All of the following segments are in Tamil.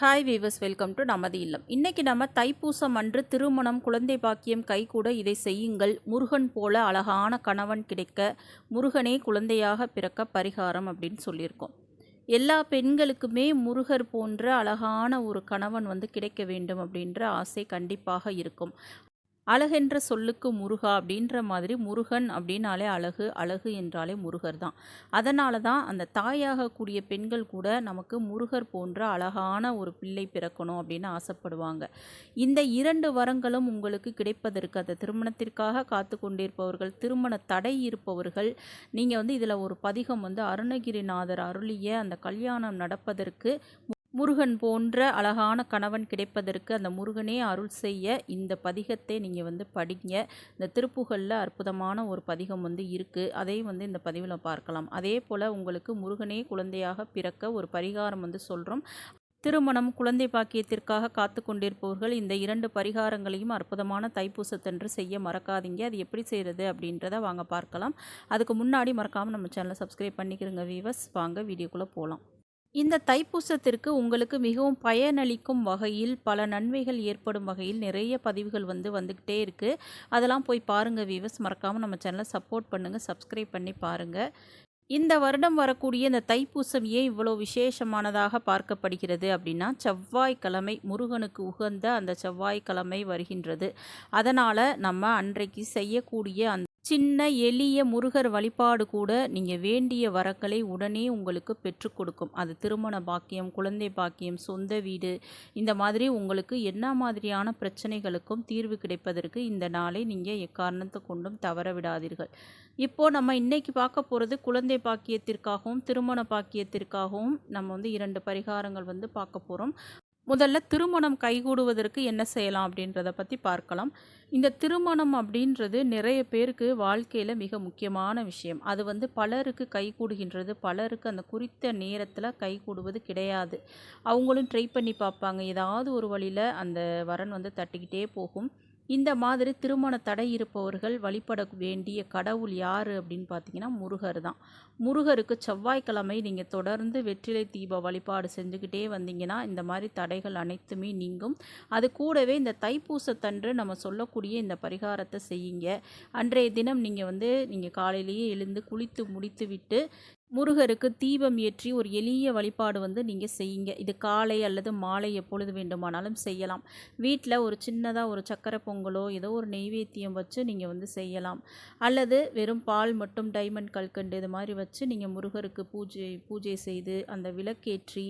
ஹாய் வீவர்ஸ் வெல்கம் டு நமது இல்லம். இன்றைக்கி நம்ம தைப்பூசம் அன்று திருமணம் குழந்தை பாக்கியம் கைகூட இதை செய்யுங்கள். முருகன் போல அழகான கணவன் கிடைக்க முருகனே குழந்தையாக பிறக்க பரிகாரம் அப்படின்னு சொல்லியிருக்கோம். எல்லா பெண்களுக்குமே முருகர் போன்ற அழகான ஒரு கணவன் வந்து கிடைக்க வேண்டும் அப்படின்ற ஆசை கண்டிப்பாக இருக்கும். அழகென்ற சொல்லுக்கு முருகா அப்படின்ற மாதிரி முருகன் அப்படின்னாலே அழகு அழகு என்றாலே முருகர் தான். அதனால தான் அந்த தாயாகக்கூடிய பெண்கள் கூட நமக்கு முருகர் போன்ற அழகான ஒரு பிள்ளை பிறக்கணும் அப்படின்னு ஆசைப்படுவாங்க. இந்த இரண்டு வரங்களும் உங்களுக்கு கிடைப்பதற்கு அந்த திருமணத்திற்காக காத்து கொண்டிருப்பவர்கள் திருமண தடை இருப்பவர்கள் நீங்கள் வந்து இதில் ஒரு பதிகம் வந்து அருணகிரிநாதர் அருளிய அந்த கல்யாணம் நடப்பதற்கு முருகன் போன்ற அழகான கணவன் கிடைப்பதற்கு அந்த முருகனே அருள் செய்ய இந்த பதிகத்தை நீங்கள் வந்து படிங்க. இந்த திருப்புகளில் அற்புதமான ஒரு பதிகம் வந்து இருக்குது அதையும் வந்து இந்த பதிவில் பார்க்கலாம். அதே போல் உங்களுக்கு முருகனே குழந்தையாக பிறக்க ஒரு பரிகாரம் வந்து சொல்கிறோம் திருமணம் குழந்தை பாக்கியத்திற்காக காத்து கொண்டிருப்பவர்கள் இந்த இரண்டு பரிகாரங்களையும் அற்புதமான தைப்பூசத்தன்று செய்ய மறக்காதீங்க. அது எப்படி செய்கிறது அப்படின்றத வாங்க பார்க்கலாம். அதுக்கு முன்னாடி மறக்காமல் நம்ம சேனலை சப்ஸ்கிரைப் பண்ணிக்கிறோங்க வீவர்ஸ் வாங்க வீடியோக்குள்ளே போகலாம் இந்த தைப்பூசத்திற்கு உங்களுக்கு மிகவும் பயனளிக்கும் வகையில் பல நன்மைகள் ஏற்படும் வகையில் நிறைய பதிவுகள் வந்து வந்துக்கிட்டே இருக்குது அதெல்லாம் போய் பாருங்கள் வீவர்ஸ் மறக்காமல் நம்ம சேனலை சப்போர்ட் பண்ணுங்கள் சப்ஸ்கிரைப் பண்ணி பாருங்கள் இந்த வருடம் வரக்கூடிய இந்த தைப்பூசம் ஏன் இவ்வளோ விசேஷமானதாக பார்க்கப்படுகிறது அப்படின்னா செவ்வாய்க்கிழமை முருகனுக்கு உகந்த அந்த செவ்வாய்க்கிழமை வருகின்றது. அதனால் நம்ம அன்றைக்கு செய்யக்கூடிய அந்த சின்ன எளிய முருகர் வழிபாடு கூட நீங்கள் வேண்டிய வரங்களை உடனே உங்களுக்கு பெற்றுக் கொடுக்கும். அது திருமண பாக்கியம் குழந்தை பாக்கியம் சொந்த வீடு இந்த மாதிரி உங்களுக்கு என்ன மாதிரியான பிரச்சனைகளுக்கும் தீர்வு கிடைப்பதற்கு இந்த நாளை நீங்கள் எக்காரணத்தை கொண்டும் தவற விடாதீர்கள். இப்போது நம்ம இன்னைக்கு பார்க்க போகிறது குழந்தை பாக்கியத்திற்காகவும் திருமண பாக்கியத்திற்காகவும் நம்ம வந்து இரண்டு பரிகாரங்கள் வந்து பார்க்க போகிறோம் முதல்ல திருமணம் கைகூடுவதற்கு என்ன செய்யலாம் அப்படின்றத பற்றி பார்க்கலாம். இந்த திருமணம் அப்படின்றது நிறைய பேருக்கு வாழ்க்கையில் மிக முக்கியமான விஷயம். அது வந்து பலருக்கு கைகூடுகின்றது பலருக்கு அந்த குறித்த நேரத்தில் கைகூடுவது கிடையாது. அவங்களும் ட்ரை பண்ணி பார்ப்பாங்க. ஏதாவது ஒரு வழியில் அந்த வரன் வந்து தட்டிக்கிட்டே போகும். இந்த மாதிரி திருமண தடை இருப்பவர்கள் வழிபட வேண்டிய கடவுள் யார் அப்படின்னு பார்த்தீங்கன்னா முருகர் தான். முருகருக்கு செவ்வாய்க்கிழமை நீங்கள் தொடர்ந்து வெற்றிலை தீப வழிபாடு செஞ்சுக்கிட்டே வந்தீங்கன்னா இந்த மாதிரி தடைகள் அனைத்துமே நீங்கும். அது கூடவே இந்த தைப்பூசத்தன்று நம்ம சொல்லக்கூடிய இந்த பரிகாரத்தை செய்யுங்க. அன்றைய தினம் நீங்கள் வந்து நீங்கள் காலையிலேயே எழுந்து குளித்து முடித்து விட்டு முருகருக்கு தீபம் ஏற்றி ஒரு எளிய வழிபாடு வந்து நீங்கள் செய்யுங்க. இது காலை அல்லது மாலை எப்பொழுது வேண்டுமானாலும் செய்யலாம். வீட்டில் ஒரு சின்னதாக ஒரு சக்கரை பொங்கலோ ஏதோ ஒரு நெய்வேத்தியம் வச்சு நீங்கள் வந்து செய்யலாம். அல்லது வெறும் பால் மட்டும் டைமண்ட் கல்கண்டு இது மாதிரி வச்சு நீங்கள் முருகருக்கு பூஜை பூஜை செய்து அந்த விளக்கேற்றி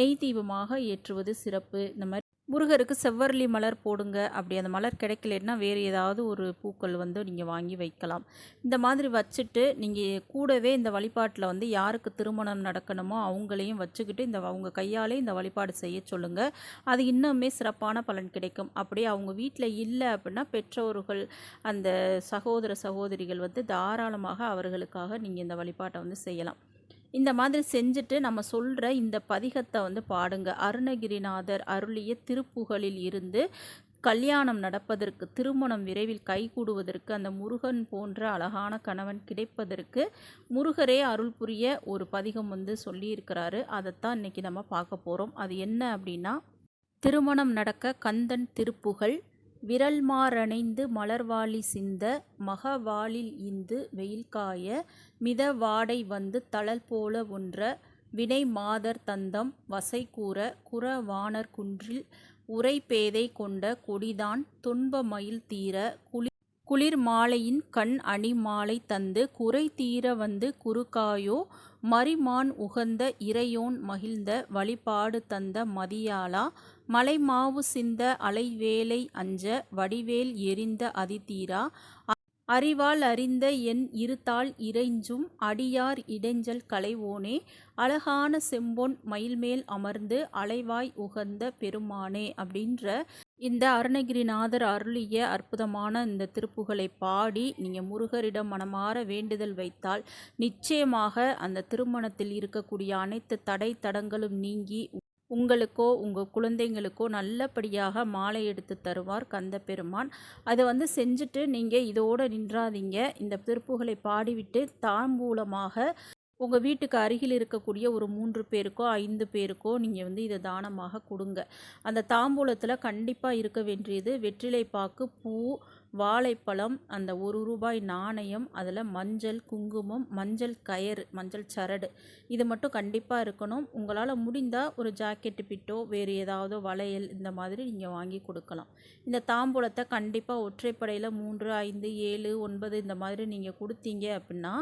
நெய் தீபமாக ஏற்றுவது சிறப்பு. இந்த மாதிரி முருகருக்கு செவ்வரளி மலர் போடுங்க. அப்படி அந்த மலர் கிடைக்கலன்னா வேறு ஏதாவது ஒரு பூக்கள் வந்து நீங்கள் வாங்கி வைக்கலாம். இந்த மாதிரி வச்சுட்டு நீங்கள் கூடவே இந்த வழிபாட்டில் வந்து யாருக்கு திருமணம் நடக்கணுமோ அவங்களையும் வச்சுக்கிட்டு இந்த அவங்க கையாலே இந்த வழிபாடு செய்ய சொல்லுங்கள் அது இன்னுமே சிறப்பான பலன் கிடைக்கும். அப்படியே அவங்க வீட்டில் இல்லை அப்படின்னா பெற்றோர்கள் அந்த சகோதர சகோதரிகள் வந்து தாராளமாக அவர்களுக்காக நீங்கள் இந்த வழிபாட்டை வந்து செய்யலாம். இந்த மாதிரி செஞ்சுட்டு நம்ம சொல்கிற இந்த பதிகத்தை வந்து பாடுங்க. அருணகிரிநாதர் அருளிய திருப்புகளில் இருந்து கல்யாணம் நடப்பதற்கு திருமணம் விரைவில் கைகூடுவதற்கு அந்த முருகன் போன்ற அழகான கணவன் கிடைப்பதற்கு முருகரே அருள் புரிய ஒரு பதிகம் வந்து சொல்லியிருக்கிறாரு. அதைத்தான் இன்றைக்கி நம்ம பார்க்க போகிறோம் அது என்ன அப்படின்னா திருமணம் நடக்க கந்தன் திருப்புகள் விரல்மாறணைந்து மலர்வாளி சிந்த மகவாளில் இந்து வெயில் காய மித வாடை வந்து தளல் போல ஒன்ற வினை மாதர் தந்தம் வசை கூற குன்றில் உரை பேதை கொண்ட கொடிதான் துன்ப மயில் தீர குளி குளிர் மாலையின் கண் அணி மாலை தந்து குறை தீர வந்து குறுக்காயோ மரிமான் உகந்த இறையோன் மகிழ்ந்த வழிபாடு தந்த மதியாளா மலைமாவு சிந்த அலைவேலை அஞ்ச வடிவேல் எரிந்த அதிதீரா? அறிவால் அறிந்த என் இருத்தாள் இறைஞ்சும் அடியார் இடைஞ்சல் களைவோனே அழகான செம்பொன் மயில்மேல் அமர்ந்து அலைவாய் உகந்த பெருமானே? அப்படின்ற இந்த அருணகிரிநாதர் அருளிய அற்புதமான இந்த திருப்புகளை பாடி நீங்கள் முருகரிடம் மனமாற வேண்டுதல் வைத்தால் நிச்சயமாக அந்த திருமணத்தில் இருக்கக்கூடிய அனைத்து தடை தடங்களும் நீங்கி உங்களுக்கோ உங்கள் குழந்தைங்களுக்கோ நல்லபடியாக மாலை எடுத்து தருவார் கந்த பெருமான் அதை வந்து செஞ்சுட்டு நீங்கள் இதோடு நின்றாதீங்க. இந்த திருப்புகளை பாடிவிட்டு தாம்பூலமாக உங்கள் வீட்டுக்கு அருகில் இருக்கக்கூடிய ஒரு மூன்று பேருக்கோ ஐந்து பேருக்கோ நீங்கள் வந்து இதை தானமாக கொடுங்க. அந்த தாம்பூலத்தில் கண்டிப்பாக இருக்க வேண்டியது வெற்றிலை பாக்கு பூ வாழைப்பழம் அந்த ஒரு ரூபாய் நாணயம் அதில் மஞ்சள் குங்குமம் மஞ்சள் கயறு மஞ்சள் சரடு இது மட்டும் கண்டிப்பாக இருக்கணும். உங்களால் முடிந்தால் ஒரு ஜாக்கெட்டு பிட்டோ வேறு ஏதாவது வளையல் இந்த மாதிரி நீங்கள் வாங்கி கொடுக்கலாம். இந்த தாம்பூலத்தை கண்டிப்பாக ஒற்றைப்படையில் மூன்று ஐந்து ஏழு ஒன்பது இந்த மாதிரி நீங்கள் கொடுத்தீங்க அப்படின்னா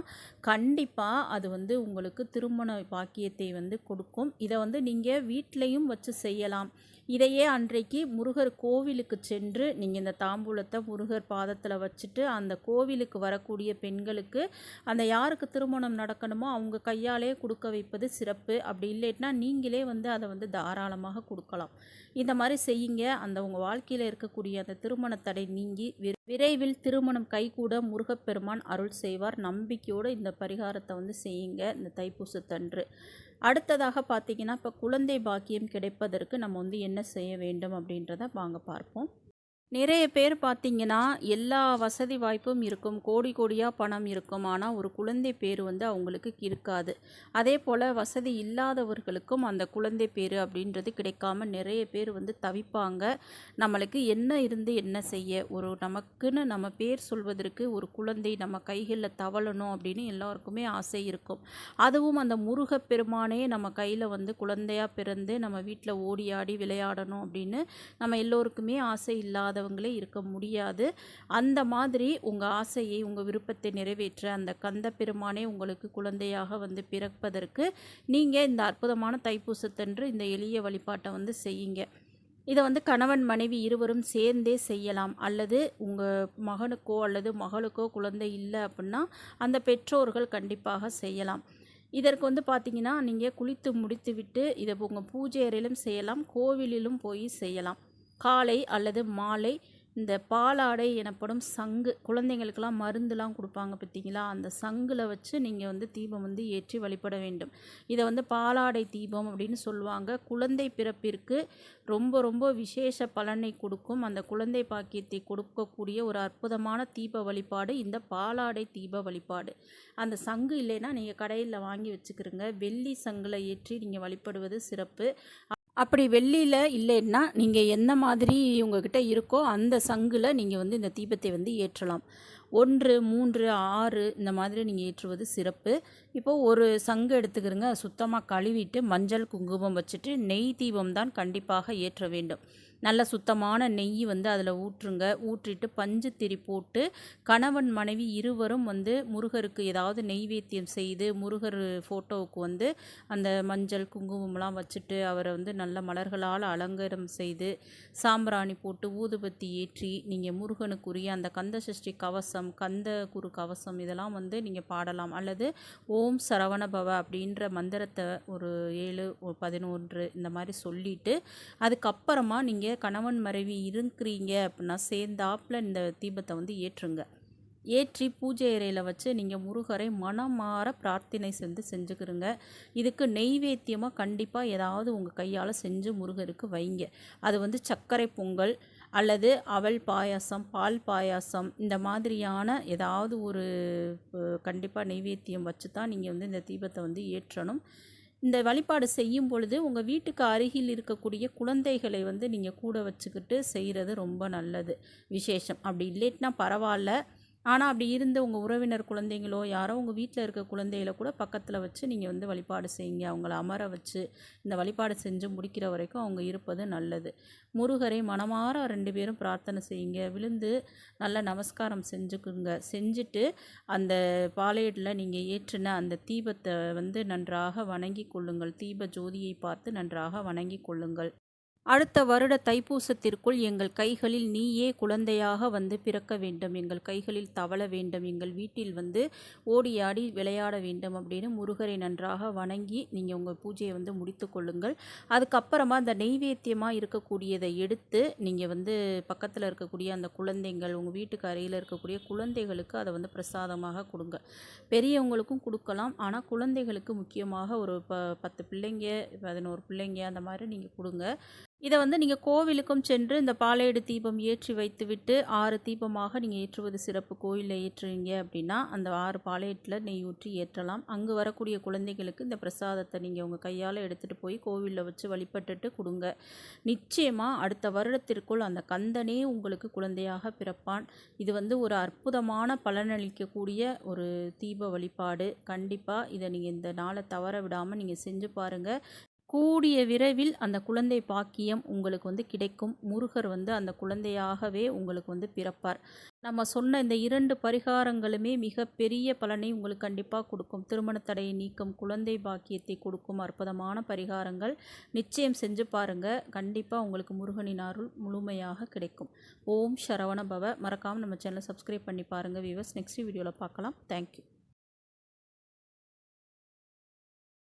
கண்டிப்பாக அது வந்து உங்களுக்கு திருமண பாக்கியத்தை வந்து கொடுக்கும். இதை வந்து நீங்கள் வீட்லேயும் வச்சு செய்யலாம். இதையே அன்றைக்கு முருகர் கோவிலுக்கு சென்று நீங்கள் இந்த தாம்பூலத்தை முருகர் பாதத்தில் வச்சுட்டு அந்த கோவிலுக்கு வரக்கூடிய பெண்களுக்கு அந்த யாருக்கு திருமணம் நடக்கணுமோ அவங்க கையாலே கொடுக்க வைப்பது சிறப்பு. அப்படி இல்லைன்னா நீங்களே வந்து அதை வந்து தாராளமாக கொடுக்கலாம். இந்த மாதிரி செய்யுங்க. அந்த உங்கள் வாழ்க்கையில் இருக்கக்கூடிய அந்த திருமண தடை நீங்கி விரைவில் திருமணம் கைகூட முருகப்பெருமான் அருள் செய்வார். நம்பிக்கையோடு இந்த பரிகாரத்தை வந்து செய்யுங்க. இந்த தைப்பூசத்தன்று. அடுத்ததாக பார்த்தீங்கன்னா இப்போ குழந்தை பாக்கியம் கிடைப்பதற்கு நம்ம வந்து என்ன செய்ய வேண்டும் அப்படின்றத வாங்க பார்ப்போம். நிறைய பேர் பார்த்தீங்கன்னா எல்லா வசதி வாய்ப்பும் இருக்கும் கோடி கோடியாக பணம் இருக்கும். ஆனால் ஒரு குழந்தை பேர் வந்து அவங்களுக்கு இருக்காது. அதே போல் வசதி இல்லாதவர்களுக்கும் அந்த குழந்தை பேர் அப்படின்றது கிடைக்காம நிறைய பேர் வந்து தவிப்பாங்க. நம்மளுக்கு என்ன இருந்து என்ன செய்ய ஒரு நமக்குன்னு நம்ம பேர் சொல்வதற்கு ஒரு குழந்தை நம்ம கைகளில் தவழணும் அப்படின்னு எல்லாருக்குமே ஆசை இருக்கும். அதுவும் அந்த முருகப்பெருமானே நம்ம கையில் வந்து குழந்தையாக பிறந்து நம்ம வீட்டில் ஓடி ஆடி விளையாடணும் அப்படின்னு நம்ம எல்லோருக்குமே ஆசை இல்லாத இல்லாதவங்களே இருக்க முடியாது. அந்த மாதிரி உங்கள் ஆசையை உங்கள் விருப்பத்தை நிறைவேற்ற அந்த கந்த பெருமானே உங்களுக்கு குழந்தையாக வந்து பிறப்பதற்கு நீங்கள் இந்த அற்புதமான தைப்பூசத்தன்று இந்த எளிய வழிபாட்டை வந்து செய்யுங்க. இதை வந்து கணவன் மனைவி இருவரும் சேர்ந்தே செய்யலாம். அல்லது உங்கள் மகனுக்கோ அல்லது மகளுக்கோ குழந்தை இல்லை அப்படின்னா அந்த பெற்றோர்கள் கண்டிப்பாக செய்யலாம். இதற்கு வந்து பார்த்திங்கன்னா நீங்கள் குளித்து முடித்து விட்டு இதை உங்கள் பூஜை அறையிலும் செய்யலாம். கோவிலிலும் போய் செய்யலாம். காலை அல்லது மாலை இந்த பாலாடை எனப்படும் சங்கு குழந்தைங்களுக்கெல்லாம் மருந்துலாம் கொடுப்பாங்க பார்த்தீங்களா? அந்த சங்கில் வச்சு நீங்கள் வந்து தீபம் வந்து ஏற்றி வழிபட வேண்டும். இதை வந்து பாலாடை தீபம் அப்படின்னு சொல்லுவாங்க. குழந்தை பிறப்பிற்கு ரொம்ப ரொம்ப விசேஷ பலனை கொடுக்கும். அந்த குழந்தை பாக்கியத்தை கொடுக்கக்கூடிய ஒரு அற்புதமான தீப வழிபாடு இந்த பாலாடை தீப வழிபாடு. அந்த சங்கு இல்லைன்னா நீங்கள் கடையில் வாங்கி வச்சுக்கிறோங்க வெள்ளி சங்கில் ஏற்றி நீங்கள் வழிபடுவது சிறப்பு. அப்படி வெள்ளியில் இல்லைன்னா நீங்கள் எந்த மாதிரி உங்ககிட்ட இருக்கோ அந்த சங்கில் நீங்கள் வந்து இந்த தீபத்தை வந்து ஏற்றலாம். ஒன்று மூன்று ஆறு இந்த மாதிரி நீங்கள் ஏற்றுவது சிறப்பு. இப்போது ஒரு சங்கு எடுத்துக்கிறங்க சுத்தமாக கழுவிட்டு மஞ்சள் குங்குமம் வச்சுட்டு நெய் தீபம் தான் கண்டிப்பாக ஏற்ற வேண்டும். நல்ல சுத்தமான நெய் வந்து அதில் ஊற்றுங்க. ஊற்றிட்டு பஞ்சு திரி போட்டு கணவன் மனைவி இருவரும் வந்து முருகருக்கு ஏதாவது நெய்வேத்தியம் செய்து முருகர் ஃபோட்டோவுக்கு வந்து அந்த மஞ்சள் குங்குமம்லாம் வச்சுட்டு அவரை வந்து நல்ல மலர்களால் அலங்காரம் செய்து சாம்பிராணி போட்டு ஊதுபத்தி ஏற்றி நீங்கள் முருகனுக்குரிய அந்த கந்த சஷ்டி கவசம் கந்த குரு கவசம் இதெல்லாம் வந்து நீங்கள் பாடலாம். அல்லது ஓம் சரவணபவ அப்படின்ற மந்திரத்தை ஒரு ஏழு ஒரு பதினொன்று இந்த மாதிரி சொல்லிவிட்டு அதுக்கப்புறமா நீங்கள் கணவன் மனைவி இருக்கிறீங்க அப்படின்னா சேர்ந்தாப்பில் இந்த தீபத்தை வந்து ஏற்றுங்க. ஏற்றி பூஜை அறையில் வச்சு நீங்கள் முருகரை மனமாற பிரார்த்தனை செஞ்சு செஞ்சுக்கிறங்க. இதுக்கு நெய்வேத்தியமாக கண்டிப்பாக ஏதாவது உங்கள் கையால் செஞ்சு முருகருக்கு வைங்க. அது வந்து சர்க்கரை பொங்கல் அல்லது அவல் பாயாசம் பால் பாயாசம் இந்த மாதிரியான ஏதாவது ஒரு கண்டிப்பாக நெய்வேத்தியம் வச்சு தான் நீங்கள் வந்து இந்த தீபத்தை வந்து ஏற்றணும். இந்த வழிபாடு செய்யும் பொழுது உங்கள் வீட்டுக்கு அருகில் இருக்கக்கூடிய குழந்தைகளை வந்து நீங்கள் கூட வச்சுக்கிட்டு செய்கிறது ரொம்ப நல்லது. விசேஷம். அப்படி இல்லைன்னா பரவாயில்ல ஆனால் அப்படி இருந்த உங்கள் உறவினர் குழந்தைங்களோ யாரோ உங்கள் வீட்டில் இருக்க குழந்தைகளை கூட பக்கத்தில் வச்சு நீங்கள் வந்து வழிபாடு செய்யுங்க. அவங்கள அமர வச்சு இந்த வழிபாடு செஞ்சு முடிக்கிற வரைக்கும் அவங்க இருப்பது நல்லது. முருகரை மனமாற ரெண்டு பேரும் பிரார்த்தனை செய்யுங்க. விழுந்து நல்ல நமஸ்காரம் செஞ்சுக்குங்க. செஞ்சுட்டு அந்த பாளையத்தில் நீங்கள் ஏற்றின அந்த தீபத்தை வந்து நன்றாக வணங்கி கொள்ளுங்கள். தீப ஜோதியை பார்த்து நன்றாக வணங்கி கொள்ளுங்கள். அடுத்த வருட தைப்பூசத்திற்குள் எங்கள் கைகளில் நீயே குழந்தையாக வந்து பிறக்க வேண்டும். எங்கள் கைகளில் தவள வேண்டும். எங்கள் வீட்டில் வந்து ஓடியாடி விளையாட வேண்டும் அப்படின்னு முருகரை நன்றாக வணங்கி நீங்கள் உங்கள் பூஜையை வந்து முடித்து கொள்ளுங்கள். அதுக்கப்புறமா அந்த நெய்வேத்தியமாக இருக்கக்கூடியதை எடுத்து நீங்கள் வந்து பக்கத்தில் இருக்கக்கூடிய அந்த குழந்தைங்கள் உங்கள் வீட்டுக்கு அருகில் இருக்கக்கூடிய குழந்தைகளுக்கு அதை வந்து பிரசாதமாக கொடுங்க. பெரியவங்களுக்கும் கொடுக்கலாம். ஆனால் குழந்தைகளுக்கு முக்கியமாக ஒரு ப பத்து பிள்ளைங்க பதினோரு பிள்ளைங்க அந்த மாதிரி நீங்கள் கொடுங்க. இதை வந்து நீங்கள் கோவிலுக்கும் சென்று இந்த பாலையடு தீபம் ஏற்றி வைத்துவிட்டு ஆறு தீபமாக நீங்கள் ஏற்றுவது சிறப்பு. கோயிலில் ஏற்றுவீங்க அப்படின்னா அந்த ஆறு பாலையட்டில் நெய் ஊற்றி ஏற்றலாம். அங்கு வரக்கூடிய குழந்தைகளுக்கு இந்த பிரசாதத்தை நீங்கள் உங்கள் கையால் எடுத்துகிட்டு போய் கோவிலில் வச்சு வழிபட்டுட்டு கொடுங்க. நிச்சயமாக அடுத்த வருடத்திற்குள் அந்த கந்தனே உங்களுக்கு குழந்தையாக பிறப்பான். இது வந்து ஒரு அற்புதமான பலனளிக்கக்கூடிய ஒரு தீப வழிபாடு. கண்டிப்பாக இதை நீங்கள் இந்த நாளை தவற விடாமல் நீங்கள் செஞ்சு பாருங்கள் கூடிய விரைவில் அந்த குழந்தை பாக்கியம் உங்களுக்கு வந்து கிடைக்கும். முருகர் வந்து அந்த குழந்தையாகவே உங்களுக்கு வந்து பிறப்பார். நம்ம சொன்ன இந்த இரண்டு பரிகாரங்களுமே மிகப்பெரிய பலனை உங்களுக்கு கண்டிப்பாக கொடுக்கும். திருமண தடையை நீக்கும் குழந்தை பாக்கியத்தை கொடுக்கும் அற்புதமான பரிகாரங்கள். நிச்சயம் செஞ்சு பாருங்கள் கண்டிப்பாக உங்களுக்கு முருகனின் அருள் முழுமையாக கிடைக்கும். ஓம் சரவண பவ. மறக்காமல் நம்ம சேனலை சப்ஸ்கிரைப் பண்ணி பாருங்கள் வியூவர்ஸ் நெக்ஸ்ட் வீடியோவில் பார்க்கலாம். தேங்க்யூ